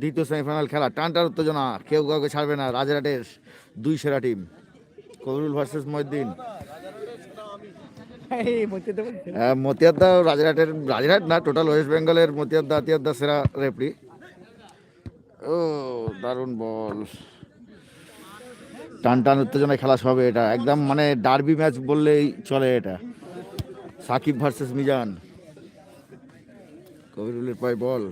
দ্বিতীয় সেমিফাইনাল খেলা। টানটার উত্তেজনা কেউ কাউকে ছাড়বে না। রাজারহাটের দুই সেরা টিম। কবিরুল ভার্সেস মহিদ্দিন হ্যাঁ, মতিয়াদ্দা রাজারহাটের রাজারহাট না টোটাল ওয়েস্ট বেঙ্গলের মতিয়াদ্দা আতিয়াদ্দা সেরা রেফরি ও দারুণ বল টান টান উত্তেজনায় খেলা হবে এটা। একদম মানে ডার্বি ম্যাচ বললেই চলে এটা। সাকিব ভার্সেস মিজান। কবিরুলের পায় বল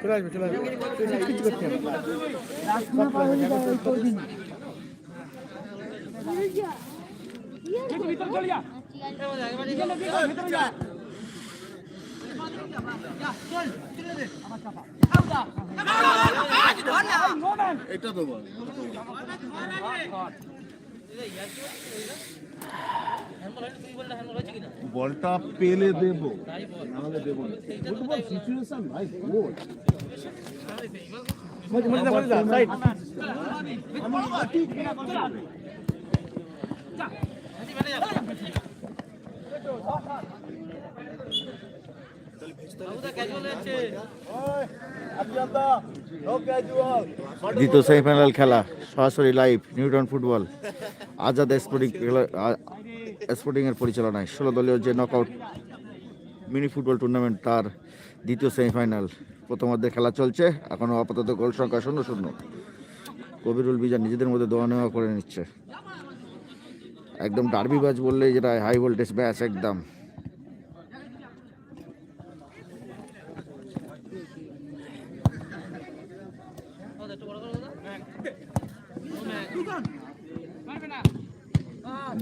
চলে আসবে চলে আসবে কিছু করতে হবে বলটা পেলে দেবো নাহলে দেবো না ফুটবল সিচুয়েশন ভাই গোল মধ্যে মধ্যে যা সাইড দ্বিতীয় সেমিফাইনাল খেলা, সরাসরি live Newton football Azad sporting sporting এর পরিচালনায় ষোলো দলীয় যে নকআউট মিনি ফুটবল টুর্নামেন্ট তার দ্বিতীয় সেমিফাইনাল প্রথমার্ধে খেলা চলছে, এখনও আপাতত গোল সংখ্যা শূন্য শূন্য। কবিরুল বিজা নিজেদের মধ্যে দোয়া নেওয়া করে নিচ্ছে। একদম ডার্বি ম্যাচ বললেই যেটা হাই ভোল্টেজ ব্যাচ একদম।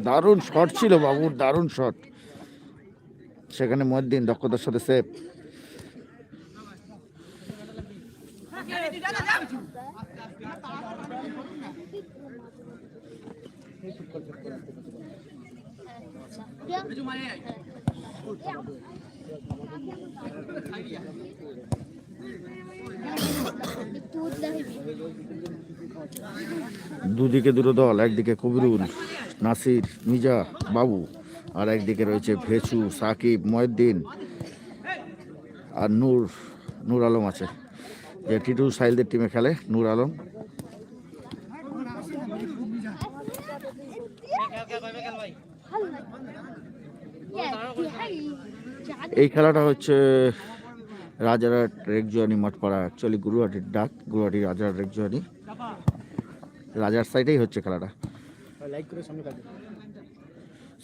দারুণ শট ছিল বাবুর দারুণ শট সেখানে মহিদ্দিন দক্ষতার সাথে সেভ দুদিকে দুটো দল, একদিকে কবিরুল, নাসির মিজা বাবু, আর একদিকে রয়েছে ভেচু সাকিব ময়দ্দিন আর নূর নূর আলম আছে। যে টিটু সাইলদের টিমে খেলে, নূর আলম। এই খেলাটা হচ্ছে রাজারহাট রেকজুয়ানি মাঠপাড়া অ্যাকচুয়ালি গুরুহাটির ডাক, গুরুহাটি রাজারহাট রেকজুয়ানি রাজার সাইডেই হচ্ছে খেলাটা।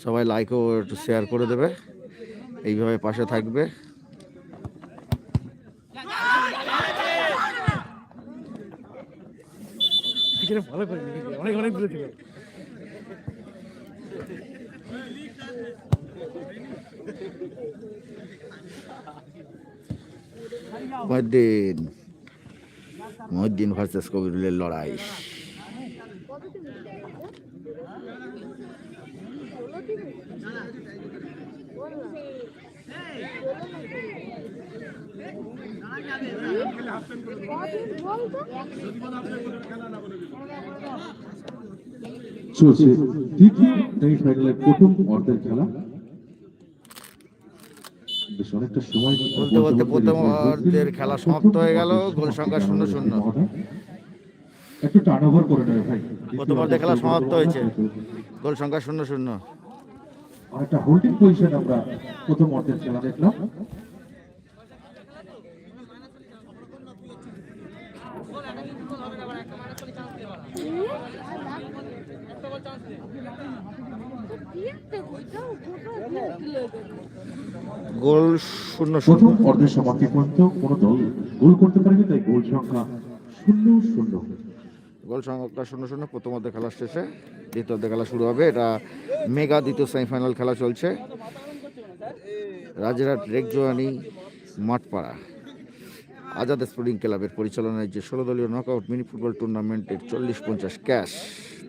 সবাই লাইক ও একটু শেয়ার করে দেবে, এইভাবে পাশে থাকবে। অনেক অনেক মহিদ্দিন মহিদ্দিন ভার্সেস কবিরুলের লড়াই। প্রথম অর্ধের খেলা। বলতে বলতে প্রথম অর্ধের খেলা সমাপ্ত হয়ে গেল গোল সংখ্যা শূন্য শূন্য। একটু টার্ন করে নেবে ভাই। প্রথম অর্ধের খেলা সমাপ্ত হয়েছে। গোল সংখ্যা শূন্য শূন্য। অনেকটা হোল্ডিং পজিশন আমরা প্রথম অর্ধের খেলা দেখলাম। গোল শূন্য শূন্য। প্রথম সমাপ্তি পর্যন্ত কোন দল গোল করতে পারেনি তাই গোল সংখ্যা শূন্য শূন্য। গোল সংখ্যা শূন্য শূন্য প্রথম অর্ধে খেলা শেষে দ্বিতীয় অর্ধে খেলা শুরু হবে। এটা মেগা দ্বিতীয় সেমিফাইনাল খেলা চলছে। রাজারহাট রেকজোয়ানি মাঠপাড়া। আজাদ স্পোর্টিং ক্লাবের পরিচালনায় যে ষোলো দলীয় নকআউট মিনি ফুটবল টুর্নামেন্টের চল্লিশ পঞ্চাশ ক্যাশ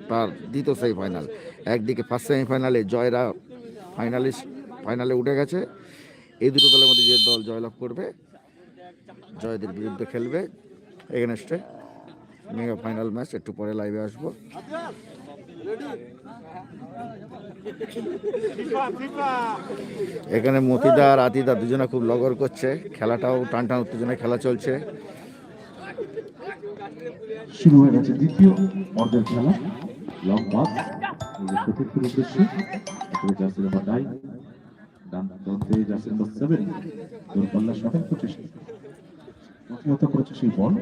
তার দ্বিতীয় সেমিফাইনাল। একদিকে ফার্স্ট সেমিফাইনালে জয়রা ফাইনালিস্ট ফাইনালে উঠে গেছে। এই দুটো দলের মধ্যে যে দল জয়লাভ করবে, জয়দের বিরুদ্ধে খেলবে এগেনস্টে মেগা ফাইনাল ম্যাচ একটু পরে লাইভে আসব। এখানে মতিদা আর আতিদা দুজনে খুব লগর করছে, খেলাটাও টান টান উত্তেজনায় খেলা চলছে। শুরু হয়ে গেছে দ্বিতীয় অর্ধের খেলা। লং পাস প্রতিপক্ষের উদ্দেশ্যে তারপরে জার্সি ডান প্রান্তে জার্সি নাম্বার দূরপাল্লা শটের প্রচেষ্টা প্রতিহত করেছে সেই বল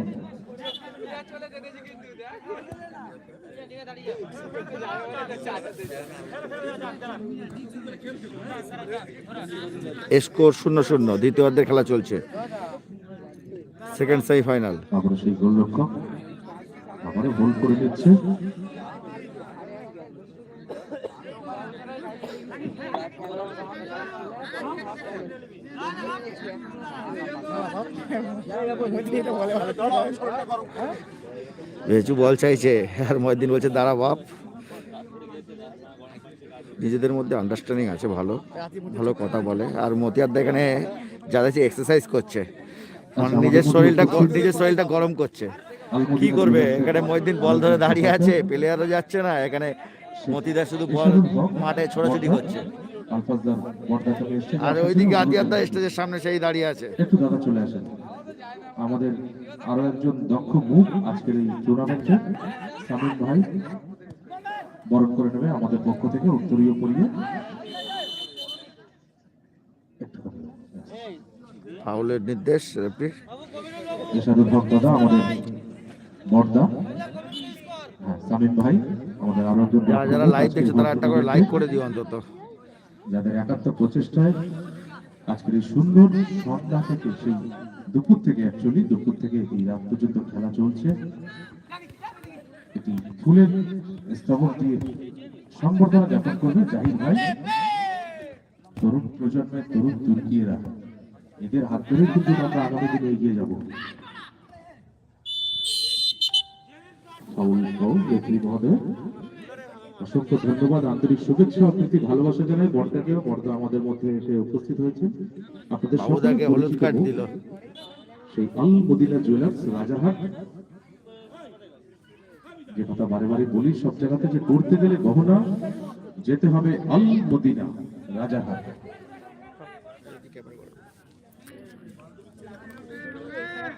স্কোর শূন্য শূন্য দ্বিতীয় অর্ধের খেলা চলছে সেকেন্ড সেমিফাইনাল আবারও সেই গোলরক্ষক আবারও গোল করে দিচ্ছে এটা বলে ভালো ভেচু বল চাইছে, আর মহিদিন বলছে, দাঁড়া বাপ। নিজেদের মধ্যে আন্ডারস্ট্যান্ডিং আছে, ভালো ভালো কথা বলে। আর মতিয়ার এখানে যা দেখছি এক্সারসাইজ করছে। মানে নিজের শরীরটা নিজের শরীরটা গরম করছে। কি করবে? এখানে মহিদিন বল ধরে দাঁড়িয়ে আছে প্লেয়ারও যাচ্ছে না, এখানে মতিদার শুধু বল মাঠে ছোটাছুটি করছে। আলফাজদার আর ওইদিকে আতিয়াদা স্টেজের সামনে সেই দাঁড়িয়ে আছে। একটু দাদা চলে আসেন। আমাদের আরও একজন দক্ষ মুখ আজকের এই টুর্নামেন্টে সামিম ভাই বরণ করে নেবে আমাদের পক্ষ থেকে উত্তরীয় পরিয়ে। ফাউলের নির্দেশ রেফারির এরশাদুল হক দাদা আমাদের বর্দা হ্যাঁ সামিম ভাই আমাদের আরও একজন যারা যারা লাইভ দেখছে তারা একটা করে। লাইক করে দিও অন্তত। যাদের একাত্ম প্রচেষ্টায় আজকের এই সুন্দর সন্ধ্যা থেকে সেই দুপুর থেকে অ্যাকচুয়ালি দুপুর থেকে এই রাত পর্যন্ত খেলা চলছে। এটি ফুলের স্তবক দিয়ে সংবর্ধনা জ্ঞাপন করবে জাহির ভাই। তরুণ প্রজন্মের তরুণ এদের হাত ধরে কিন্তু আমরা আগামী দিনে এগিয়ে যাব। মহোদয়। অসংখ্য ধন্যবাদ আন্তরিক শুভেচ্ছা আপনাকে ভালোবাসা জানাই। বর্দাকেও বর্দা আমাদের মধ্যে এসে উপস্থিত হয়েছে। আপনাদের সবাইকে হলুদ কার্ড দিল। সেই আল মদিনা জুয়েলার্স রাজাহাট যে কথা বারে বারে বলি সব জায়গাতে যে করতে গেলে গহনা যেতে হবে আল মদিনা রাজারহাট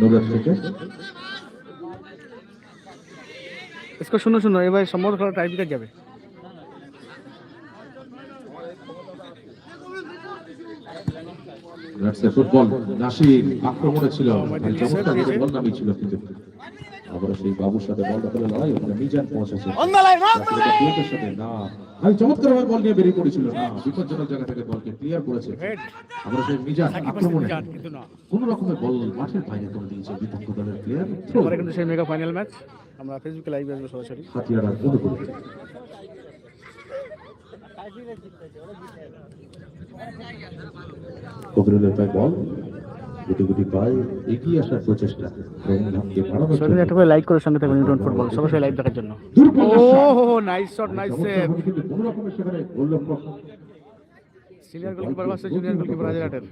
নোবেল থেকে। স্কোর শূন্য শূন্য এবার সম্ভবত খেলা টাইপিকার যাবে। ফুটবল নাসির আক্রমণে ছিল। চমৎকার বল নামিয়েছিল কিন্তু আবার সেই বাবুর সাথে বল দখলে লড়াই ওখানে মিজান পৌঁছেছে। সাথে না। ভাই চমৎকার ভাবে বল নিয়ে বেরিয়ে পড়েছিল না। বিপজ্জনক জায়গা থেকে বলকে ক্লিয়ার করেছে। আবার সেই মিজান আক্রমণে। কোন রকমের বল মাঠের বাইরে করে দিয়েছে বিপক্ষ দলের প্লেয়ার পরে কিন্তু সেই মেগা ফাইনাল ম্যাচ আমরা ফেসবুকে লাইভ আসব সরাসরি। হাতিয়ার কোনো করে কবিরুলের পায় বল। গুটি গুটি পায় এগিয়ে আসার প্রচেষ্টা। রঙধামকে বাড়ানোর সবাই একটা করে লাইক করে সঙ্গে থাকবেন নিউটন ফুটবল সবাই লাইভ দেখার জন্য। Oh shot। Nice shot nice save কোনো রকমের সেখানে গোলরক্ষক senior goalkeeper versus junior goalkeeper হাজারহাটের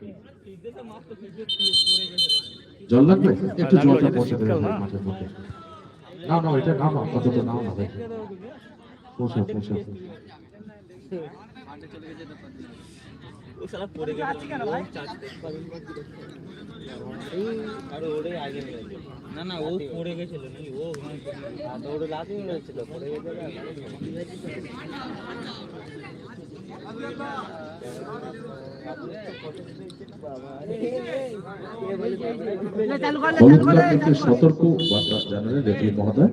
জল লাগবে? একটু জলটা পৌঁছে দেবে না? মাঠের মধ্যে। না না এটা নামা কতটা নাও না ভাই। পৌঁছে। পৌঁছে না না ও পড়ে গেছিল নাকি ও ওটা লাফিয়ে মেরেছিল পড়ে গেছে হলুদ কার্ড থেকে সতর্ক বার্তা জানালেন রেফারি মহোদয়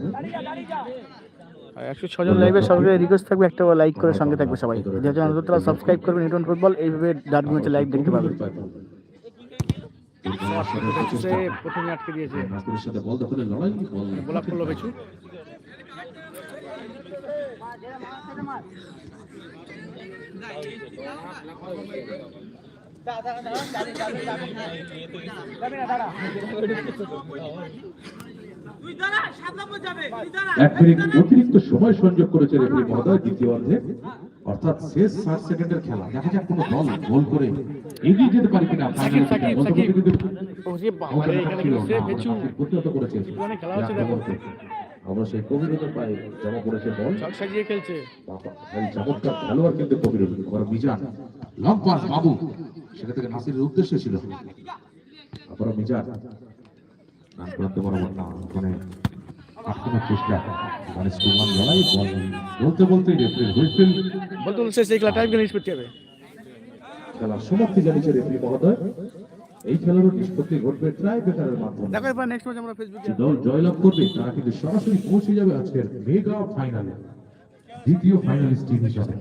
একশো ছজন লাইভে সবাইকে রিকোয়েস্ট থাকবে, একটা লাইক করে সঙ্গে থাকবে সবাই। যে জন তারা সাবস্ক্রাইব করবে নিউটন ফুটবল এইভাবে ডার্বি ম্যাচে লাইভ দেখতে পাবে। প্রথমে আটকে দিয়েছে নাসিরের সাথে বল দখলের লড়াই বল গোলাপ করল বেচু এক মিনিট অতিরিক্ত সময় সংযোগ করেছে রেফারি মহোদয় দ্বিতীয় অর্ধে অর্থাৎ শেষ ষাট সেকেন্ডের খেলা। দেখা যাক কোনো দল গোল করে এগিয়ে যেতে পারে কিনা। সাকিব, সাকিব, সাকিব। কিন্তু ও যে বাবারে এখানে কিন্তু সে বেচু প্রতিহত করেছে। জীবনে খেলা হচ্ছে দেখো। অবশ্যই কবিরুলের পায়ে জমা পড়েছে বল। সাজিয়ে খেলছে। চমৎকার খেলোয়াড় কিন্তু কবিরুল এবার মিজান লং পাস বাবু। সেটা থেকে নাসিরের উদ্দেশ্য ছিল। আবার মিজান। করতে বরাবর না ওখানে আটকানোর চেষ্টা। মানে লড়াই বলতে বলতে রেফারির হুইসেল বলতে বলছে সেই খেলা টাইম গেলে নিষ্পত্তি হবে। খেলার সমাপ্তি জানিয়েছে রেফারি মহোদয়। এই খেলারও নিষ্পত্তি ঘটবে ট্রাই বেকারের মাধ্যমে। দেখো এবার নেক্সট ম্যাচ আমরা ফেসবুকে দল জয়লাভ করবে তারা কিন্তু সরাসরি পৌঁছে যাবে আজকের মেগা ফাইনালে দ্বিতীয় ফাইনালিস্ট টিম হিসাবে।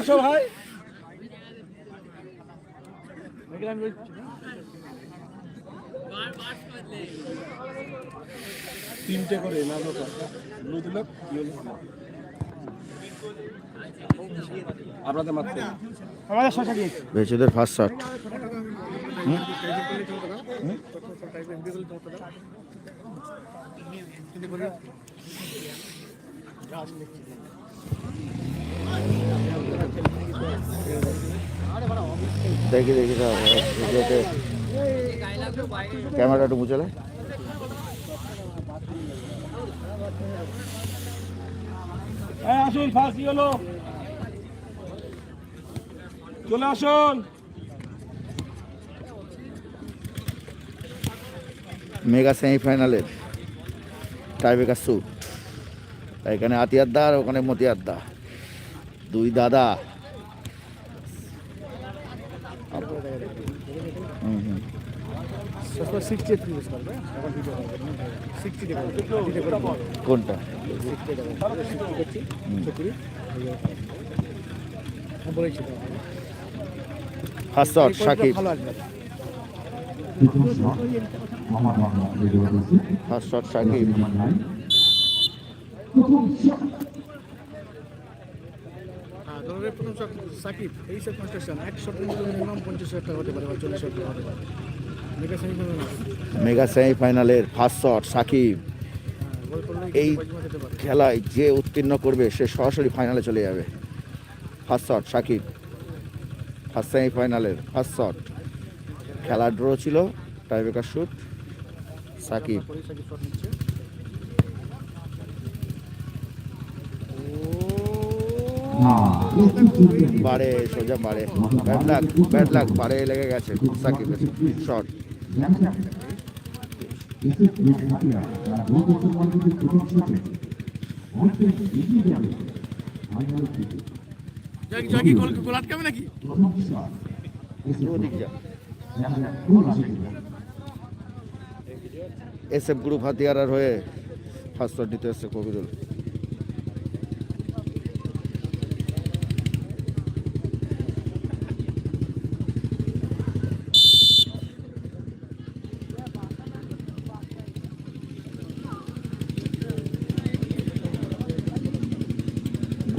আসো ভাই তিনটে করে না লোক ব্লু দিল আপনাদের মাত্র। আমাদের শশা দিয়েছে। বেচুদের ফার্স্ট শট দেখি দেখি ভিডিওতে ক্যামেরাটা একটু মুচলে আসুন ফাঁসি হলো চলে আসুন। মেগা সেমিফাইনালের টাইব্রেকার স্যুট। এখানে আতিয়াদ্দা আর ওখানে মতিয়াদ্দা দুই দাদা। শশা সিক্সটি এইট ইউজ করবে এখন ভিডিও করব কোনটা? সিক্সটি করছি চুকুরি হ্যাঁ first shot Shakib. First shot Shakib. প্রথম হ্যাঁ সাকিব এই সব কনস্ট্রাকশন এক শটের মধ্যে মিনিমাম পঞ্চাশ টাকা হতে পারে বা চল্লিশ হাজার টাকা হতে পারে। মেগা সেমিফাইনাল মেগা সেমিফাইনালের ফার্স্ট শট, সাকিব। এই খেলায় যে উত্তীর্ণ করবে, সে সরাসরি ফাইনালে চলে যাবে। First shot, Sakib. ফার্স্ট সেমিফাইনালের ফার্স্ট শট। খেলা ড্র ছিল টাইব্রেকার শুট সাকিব পরে সাকিব শট নিচ্ছে না প্রচুর চলবে বারে সোজা বারে ব্যাট লাগ ব্যাট লাগ বারে লেগে গেছে সাকিবের শট দেখা যাক এতে লোক হাতিয়া তারা গোল করতে পারবে ফাইনালের দিকে জাকি গোল গোল আটকাবে নাকি প্রথম শট এসে ওদিক যা দেখা যাক গোল আসে কিনা এস এফ গ্রুপ হাতিয়ার হয়ে ফার্স্ট শট নিতে এসছে কবিরুল।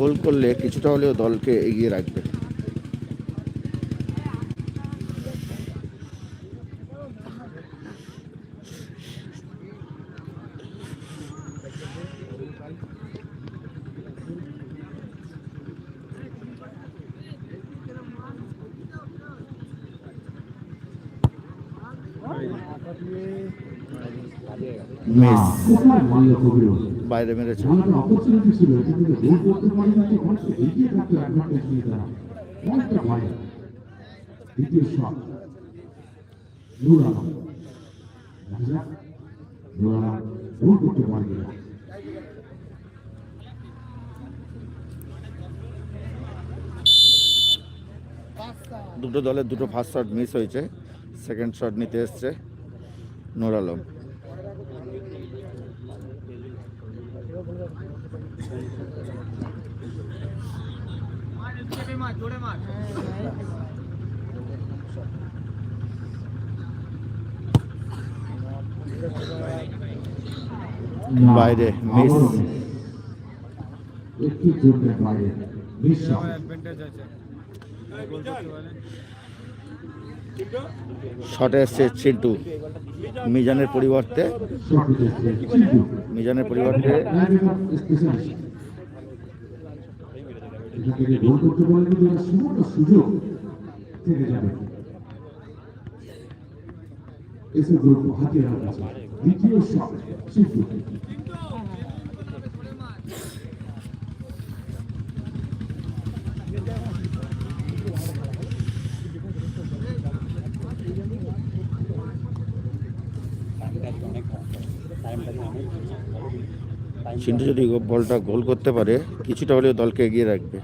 গোল করলে কিছুটা হলেও দলকে এগিয়ে রাখবে। মিস কোথায় মারল কবিরুল বাইরে মেরেছে। দুটো দলের দুটো ফার্স্ট শট মিস হয়েছে। সেকেন্ড শট নিতে এসছে নূর আলম। বাইরে, miss। আবারও একটু জোরের বাইরে মিস শট। এসছে চিন্টু মিজানের পরিবর্তে। মিজানের পরিবর্তে দ্বিতীয় চিন্টু যদি বলটা গোল করতে পারে কিছুটা হলেও দলকে এগিয়ে রাখবে।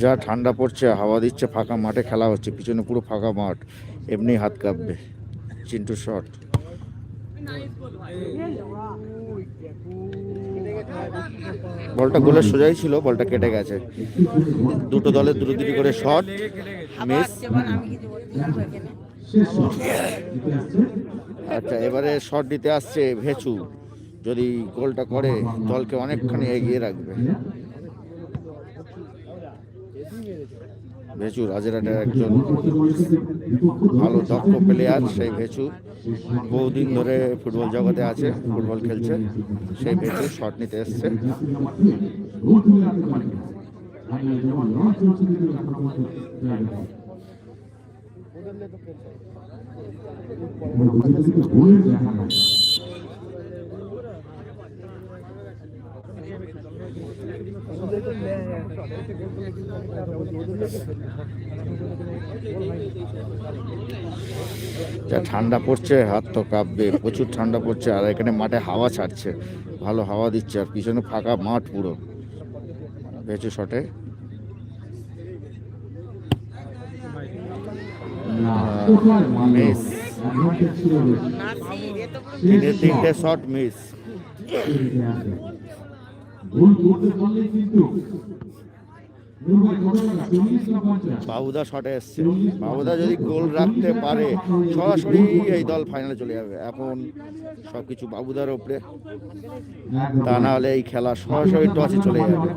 যা ঠান্ডা পড়ছে হাওয়া দিচ্ছে ফাঁকা মাঠে খেলা হচ্ছে পিছনে পুরো ফাঁকা মাঠ এমনি হাত কাঁপবে চিন্টু শট। বলটা গোলের সোজাই ছিল বলটা কেটে গেছে। দুটো দলের দুটো দুটি করে শট মিস। আচ্ছা এবারে শট দিতে আসছে ভেচু। যদি গোলটা করে দলকে অনেকখানি এগিয়ে রাখবে। ভেচু রাজেরহাটের একজন ভালো দক্ষ প্লেয়ার সেই ভেচু বহুদিন ধরে ফুটবল জগতে আছে, ফুটবল খেলছে, সেই ভেচু শট নিতে এসছে তুলে রাখতে পারে ফাইনাল যেমন লড়াই চলছে কিন্তু এখন পর্যন্ত জায়গা নেই। এবার বুঝে গেছি তো গোলের দেখা নাই যা ঠান্ডা পড়ছে, হাত তো কাঁপবে, প্রচুর ঠান্ডা পড়ছে, আর এখানে মাঠে হাওয়া ছাড়ছে, ভালো হাওয়া দিচ্ছে, আর পিছনে ফাঁকা মাঠ পুরো। ভেচু শটে। তিনটে তিনটে শট মিস। বাবুদা শটে এসছে। বাবুদা যদি গোল রাখতে পারে সরাসরি এই দল ফাইনালে চলে যাবে। এখন সব কিছু বাবুদার ওপরে তা না হলে এই খেলা সরাসরি টসে চলে যাবে।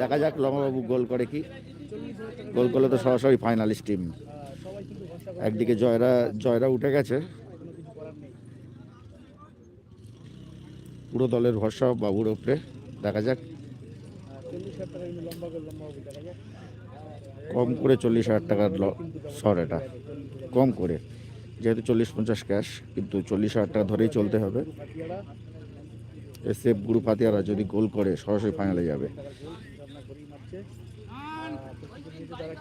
দেখা যাক লমাবাবু গোল করে কি। গোল করলে তো সরাসরি ফাইনালিস্ট টিম একদিকে জয়রা জয়রা উঠে গেছে। পুরো দলের ভরসা বাবুর ওপরে দেখা যাক। কম করে চল্লিশ হাজার টাকার শর এটা। কম করে। যেহেতু চল্লিশ পঞ্চাশ ক্যাশ কিন্তু চল্লিশ হাজার টাকা ধরেই চলতে হবে। সেফ গ্রুপ হাতিয়ারা যদি গোল করে সরাসরি ফাইনালে যাবে। আপনার ঘড়ি মারছে আর প্রতিযোগিতা তারা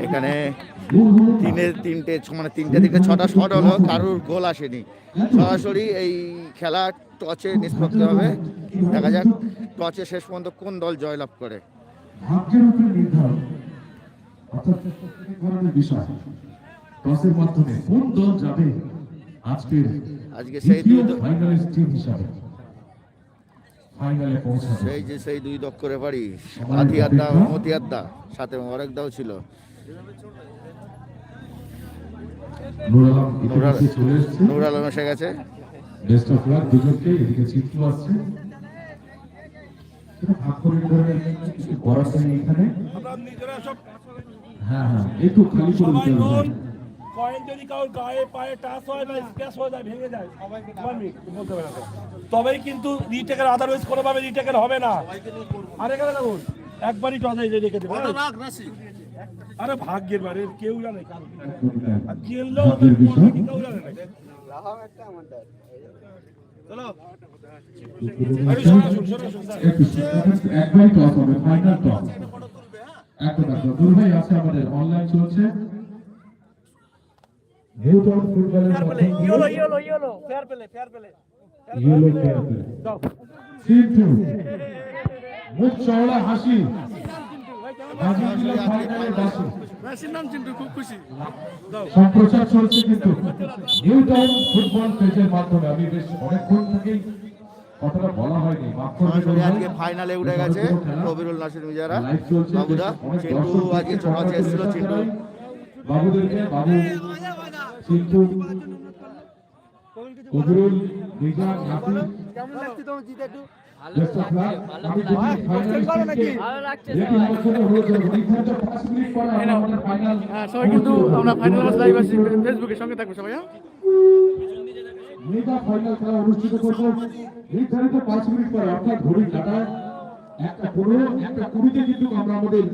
এখানে। তিনে তিনটে মানে তিনটে তিনটে ছটা শট হলো কারোর গোল আসেনি সরাসরি এই খেলা টচে নিষ্পত্তি হবে দেখা যাক টচে শেষ পর্যন্ত কোন দল জয়লাভ করে ভাগ্যের উপরে নির্ধারণ অর্থাৎ বিষয় টসের মাধ্যমে কোন দল যাবে আজকের আজকে সেই দুই ফাইনালিস্ট টিম হিসাবে ফাইনালে পৌঁছাবে। সেই যে সেই দুই দক্ষ রেফারি হাতিয়ারদা ও মতিয়ারদা সাথে অরেকদাও ছিল। নূর আলম এসে গেছে। বেস্ট অফ লাক দুজনকে এদিকে চিত্র আসছে ভাগ করে ধরে কিছু এখানে। হ্যাঁ হ্যাঁ একটু খালি করে দিতে হবে। কয়েন যদি কারোর গায়ে পায়ে টাচ হয় না স্প্যাশ হয়ে যায় ভেঙে যায় বলতে পারে তবেই কিন্তু রিটেকের আদারওয়াইজ কোনোভাবে রিটেকের হবে না। আরে কেন দেখুন একবারই টস যে রেখে দেবে। আরে ভাগ্যের বারে কেউ জানে আর খেললেও কেউ জানে না। একটু একবারই টস হবে ফাইনাল টস একদম একদম দুল ভাই আছে আমাদের অনলাইন চলছে। নিউটন ফুটবলের মধ্যে yellow yellow yellow fair play fair play yellow player Sintu মুখ চওড়া হাসি। ফাইনালে বাসি মেসির নাম চিন্টু খুব খুশি। সম্প্রচার চলছে কিন্তু। নিউটন ফুটবল পেজের মাধ্যমে। আমি বেশ অনেকক্ষণ থেকেই কথাটা বলা হয়নি। মাফ করবে সরাসরি দুল ভাই। আজকে ফাইনালে উঠে গেছে। কবিরুল নাসির মিজারা। লাইভ বাবুদা চিন্টু আজকে ছোট এসেছিল চিন্টু। বাবুদেরকে বাবু চিন্টু কবিরুল নিজা নাতি কেমন লাগছে তোমার জিতে একটু বেস্ট অফ লাক আমি যদি ফাইনালিস্টকে রেডি হওয়ার জন্য অনুরোধ করব নির্ধারিত 5 মিনিট পরে আমরা ফাইনাল হ্যাঁ সবাই কিন্তু আমরা ফাইনাল ম্যাচ লাইভ আছি ফেসবুকে সঙ্গে থাকব সবাই হ্যাঁ? মেগা ফাইনাল খেলা অনুষ্ঠিত করব নির্ধারিত 5 মিনিট পরে অর্থাৎ ঘড়ির কাঁটা একটা পনেরো একটা কুড়িতে কিন্তু আমরা আমাদের